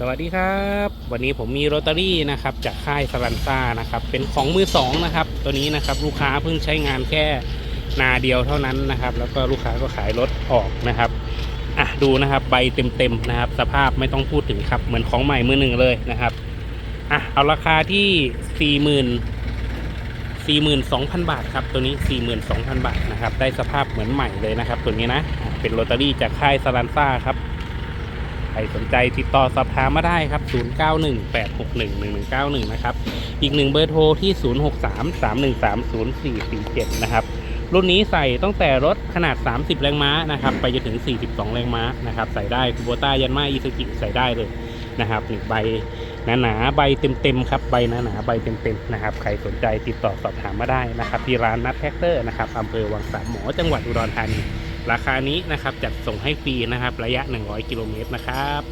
สวัสดีครับ วันนี้ผมมีโรตารี่นะครับจากค่ายสลันซ่านะครับเป็นของมือสองนะครับตัวนี้นะครับลูกค้าเพิ่งใช้งานแค่นาเดียวเท่านั้นนะครับ แล้วก็ลูกค้าก็ขายรถออกนะครับอะดูนะครับใบเต็มๆนะครับ สภาพไม่ต้องพูดถึงครับเหมือนของใหม่มือหนึ่งเลยนะครับอะเอาราคาที่สี่หมื่นสี่หมื่นสองพันบาทครับตัวนี้สี่หมื่นสองพันบาทนะครับได้สภาพเหมือนใหม่เลยนะครับ ตัวนี้นะเป็นโรตารี่จากค่ายสลันซ่าครับ ครสนใจติดต่อสอบถามมาได้ครับ 0918611191 นะครับ อีกหนึ่งเบอร์โทรที่ 0633130447 นะครับ รุ่นนี้ใส่ตั้งแต่รถขนาด 30 แรงม้านะครับ ไปจนถึง 42 แรงม้านะครับ ใส่ได้คูโบต้ายันมาอีซูกิใส่ได้เลยนะครับนี่ใบหนาๆใบเต็มๆครับใบหนาๆใบเต็มๆนะครับใครสนใจติดต่อสอบถามมาได้นะครับที่ร้านนัทแท็กเตอร์นะครับอำเภอวังสามหมอจังหวัดอุดรธานี ราคานี้นะครับจัดส่งให้ฟรีนะครับ ระยะ 100 กิโลเมตรนะครับ